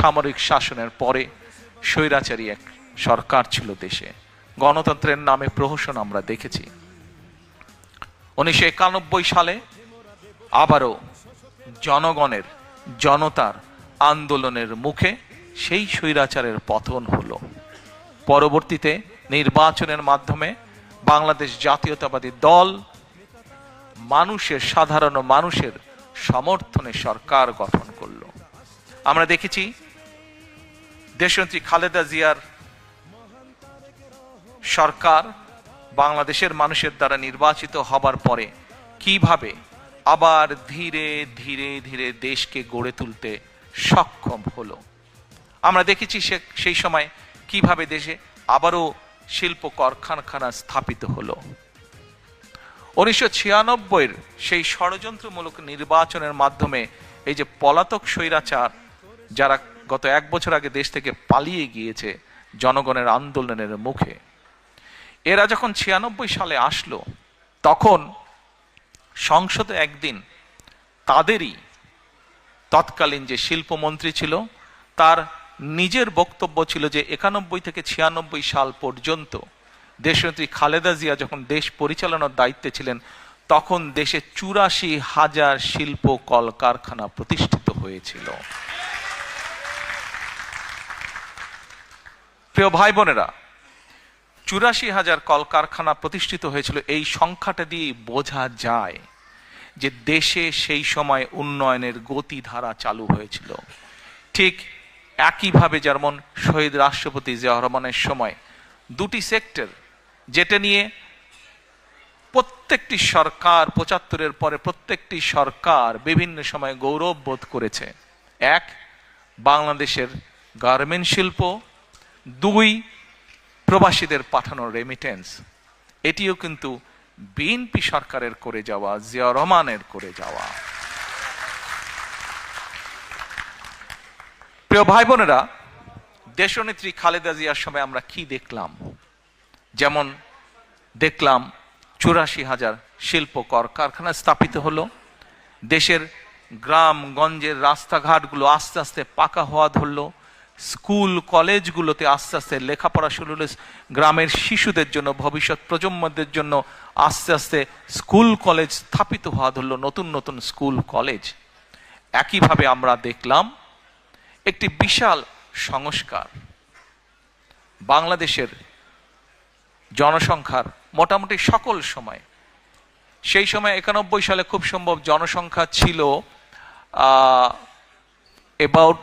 সামরিক শাসনের পরে স্বৈরাচারী এক সরকার ছিল দেশে। গণতন্ত্রের নামে প্রহসন আমরা দেখেছি। উনিশশো একানব্বই সালে আবারও জনগণের, জনতার আন্দোলনের মুখে সেই স্বৈরাচারের পতন হলো। পরবর্তীতে নির্বাচনের মাধ্যমে বাংলাদেশ জাতীয়তাবাদী দল, মানুষের, সাধারণ মানুষের সমর্থনে সরকার গঠন করল। আমরা দেখেছি দেশনেত্রী খালেদা জিয়ার সরকার বাংলাদেশের মানুষের দ্বারা নির্বাচিত হবার পরে কীভাবে আবার ধীরে ধীরে ধীরে দেশকে গড়ে তুলতে সক্ষম হলো? আমরা দেখেছি সে, সেই সময় কীভাবে দেশে আবারও শিল্প কারখানা স্থাপিত হলো। উনিশশো ছিয়ানব্বইয়ের সেই ষড়যন্ত্রমূলক নির্বাচনের মাধ্যমে এই যে পলাতক স্বৈরাচার, যারা গত এক বছর আগে দেশ থেকে পালিয়ে গিয়েছে জনগণের আন্দোলনের মুখে। এরা যখন ছিয়ানব্বই সালে আসলো, তখন সংসদে একদিন তাদেরই তৎকালীন যে শিল্পমন্ত্রী ছিল, তার নিজের বক্তব্য ছিল যে একানব্বই থেকে ছিয়ানব্বই সাল পর্যন্ত দেশনেত্রী খালেদা জিয়া যখন দেশ পরিচালনার দায়িত্বে ছিলেন, তখন দেশে চুরাশি হাজার শিল্প কলকারখানা প্রতিষ্ঠিত হয়েছিল। প্রিয় ভাই বোনেরা, চুরাশি হাজার কলকারখানা প্রতিষ্ঠিত হয়েছিল। এই সংখ্যাটা দিয়ে বোঝা যায় যে দেশে সেই সময় উন্নয়নের গতিধারা চালু হয়েছিল। ঠিক একইভাবে যেমন শহীদ রাষ্ট্রপতি জিয়া রহমানের সময় দুটি সেক্টর, যেটা নিয়ে প্রত্যেকটি সরকার পঁচাত্তরের পরে প্রত্যেকটি সরকার বিভিন্ন সময় গৌরব বোধ করেছে। এক, বাংলাদেশের গার্মেন্ট শিল্প দুই প্রবাসীদের পাঠানো রেমিটেন্স এটিও কিন্তু বিএনপি সরকারের করে যাওয়া জিয়া রহমানের করে যাওয়া। প্রিয় ভাই বোনেরা, দেশনেত্রী খালেদা জিয়ার সময় আমরা কি দেখলাম? যেমন দেখলাম চুরাশি হাজার শিল্প কর কারখানা স্থাপিত হলো। দেশের গ্রাম, গঞ্জের রাস্তাঘাটগুলো আস্তে আস্তে পাকা হওয়া ধরলো। স্কুল কলেজগুলোতে আস্তে আস্তে লেখাপড়া শুরু হলো গ্রামের শিশুদের জন্য, ভবিষ্যৎ প্রজন্মদের জন্য আস্তে আস্তে স্কুল কলেজ স্থাপিত হওয়া ধরলো, নতুন নতুন স্কুল কলেজ। একইভাবে আমরা দেখলাম একটি বিশাল সংস্কার। বাংলাদেশের জনসংখ্যার মোটামুটি সকল সময়, সেই সময় একানব্বই সালে খুব সম্ভব জনসংখ্যা ছিল অ্যাবাউট